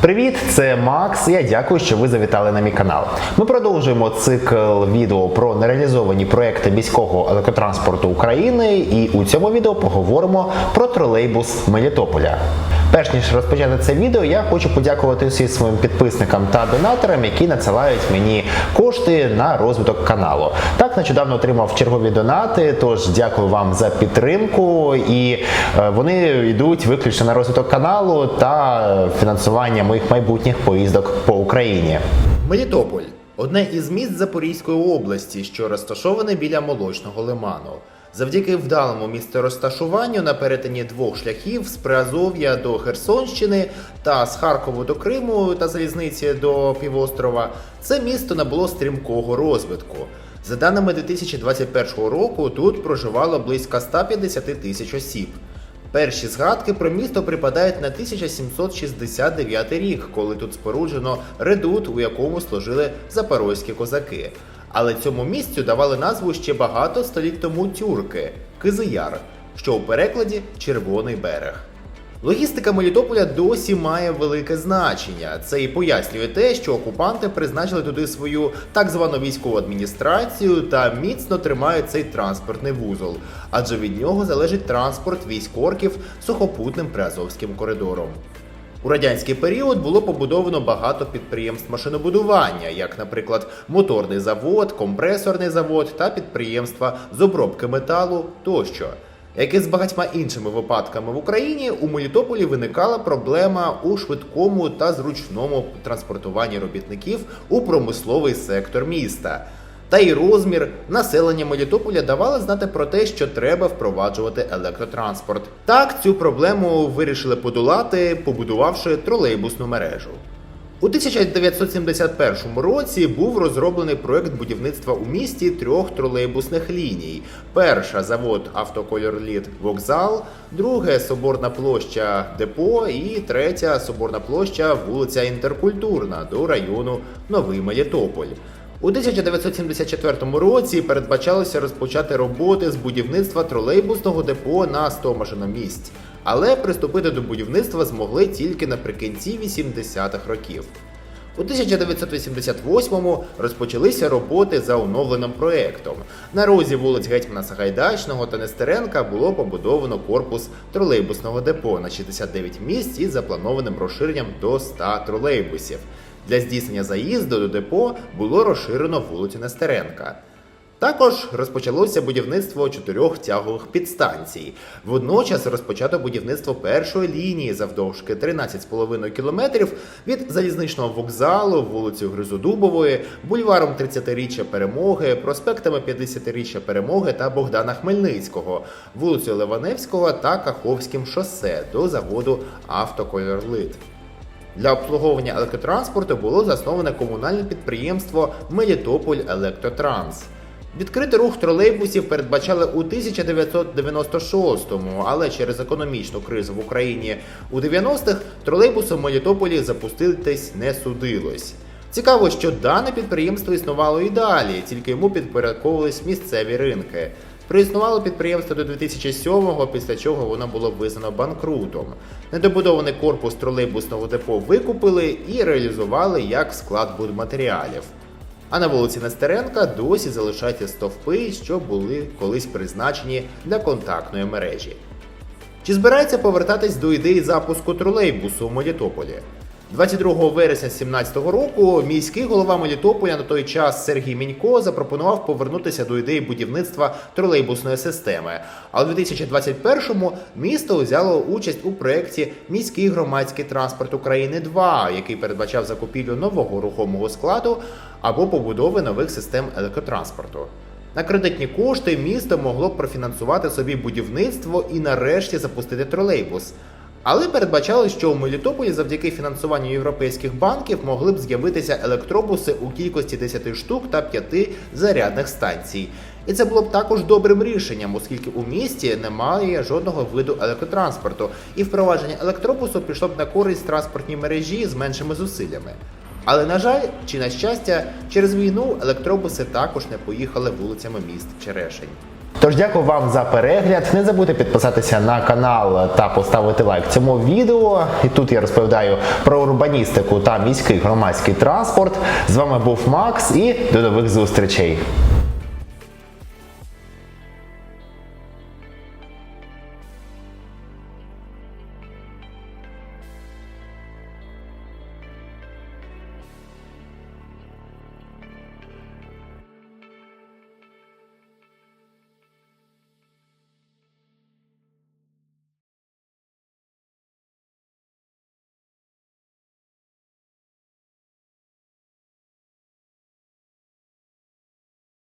Привіт, це Макс. Я дякую, що ви завітали на мій канал. Ми продовжуємо цикл відео про нереалізовані проекти міського електротранспорту України, і у цьому відео поговоримо про тролейбус Мелітополя. Перш ніж розпочати це відео, я хочу подякувати всім своїм підписникам та донаторам, які надсилають мені кошти на розвиток каналу. Так, нещодавно отримав чергові донати, тож дякую вам за підтримку. І е, вони йдуть виключно на розвиток каналу та фінансування моїх майбутніх поїздок по Україні. Мелітополь одне із міст Запорізької області, що розташоване біля молочного лиману. Завдяки вдалому місторозташуванню на перетині двох шляхів з Приазов'я до Херсонщини та з Харкову до Криму та залізниці до півострова, це місто набуло стрімкого розвитку. За даними 2021 року, тут проживало близько 150 тисяч осіб. Перші згадки про місто припадають на 1769 рік, коли тут споруджено редут, у якому служили запорозькі козаки. Але цьому місцю давали назву ще багато століть тому тюрки Кизияр, що у перекладі Червоний берег. Логістика Мелітополя досі має велике значення. Це і пояснює те, що окупанти призначили туди свою так звану військову адміністрацію та міцно тримають цей транспортний вузол, адже від нього залежить транспорт військ орків сухопутним приазовським коридором. У радянський період було побудовано багато підприємств машинобудування, як, наприклад, моторний завод, компресорний завод та підприємства з обробки металу тощо. Як і з багатьма іншими випадками в Україні, у Мелітополі виникала проблема у швидкому та зручному транспортуванні робітників у промисловий сектор міста. Та й розмір населення Мелітополя давали знати про те, що треба впроваджувати електротранспорт. Так цю проблему вирішили подолати, побудувавши тролейбусну мережу. У 1971 році був розроблений проект будівництва у місті трьох тролейбусних ліній: перша завод Автокольорліт Вокзал, друге Соборна площа Депо і третя Соборна площа вулиця Інтеркультурна до району Новий Мелітополь. У 1974 році передбачалося розпочати роботи з будівництва тролейбусного депо на 100 машиномісць, але приступити до будівництва змогли тільки наприкінці 80-х років. У 1988-му розпочалися роботи за оновленим проектом. На розі вулиць Гетьмана Сагайдачного та Нестеренка було побудовано корпус тролейбусного депо на 69 місць із запланованим розширенням до 100 тролейбусів. Для здійснення заїзду до депо було розширено вулицю Нестеренка. Також розпочалося будівництво чотирьох тягових підстанцій. Водночас розпочато будівництво першої лінії завдовжки 13,5 кілометрів від залізничного вокзалу, вулицею Гризодубової, бульваром 30-річчя Перемоги, проспектами 50-річчя Перемоги та Богдана Хмельницького, вулицею Леваневського та Каховським шосе до заводу Автокольорлит. Для обслуговування електротранспорту було засноване комунальне підприємство Мелітополь Електротранс. Відкрити рух тролейбусів передбачали у 1996-му, але через економічну кризу в Україні у 90-х тролейбуси в Мелітополі запуститись не судилось. Цікаво, що дане підприємство існувало і далі, тільки йому підпорядковувались місцеві ринки. Проіснувало підприємство до 2007-го, після чого воно було визнано банкрутом. Недобудований корпус тролейбусного депо викупили і реалізували як склад будматеріалів. А на вулиці Нестеренка досі залишаються стовпи, що були колись призначені для контактної мережі. Чи збирається повертатись до ідеї запуску тролейбусу у Мелітополі? 22 вересня 2017 року міський голова Мелітополя на той час Сергій Мінько запропонував повернутися до ідеї будівництва тролейбусної системи. А у 2021-му місто взяло участь у проєкті Міський громадський транспорт України 2 який передбачав закупівлю нового рухомого складу або побудови нових систем електротранспорту. На кредитні кошти місто могло б профінансувати собі будівництво і нарешті запустити тролейбус. Але передбачалось, що у Мелітополі завдяки фінансуванню європейських банків могли б з'явитися електробуси у кількості 10 штук та 5 зарядних станцій. І це було б також добрим рішенням, оскільки у місті немає жодного виду електротранспорту, і впровадження електробусу пішло б на користь транспортній мережі з меншими зусиллями. Але на жаль, чи на щастя, через війну електробуси також не поїхали вулицями міст Черешень. Тож дякую вам за перегляд. Не забудьте підписатися на канал та поставити лайк цьому відео. І тут я розповідаю про урбаністику та міський громадський транспорт. З вами був Макс і до нових зустрічей.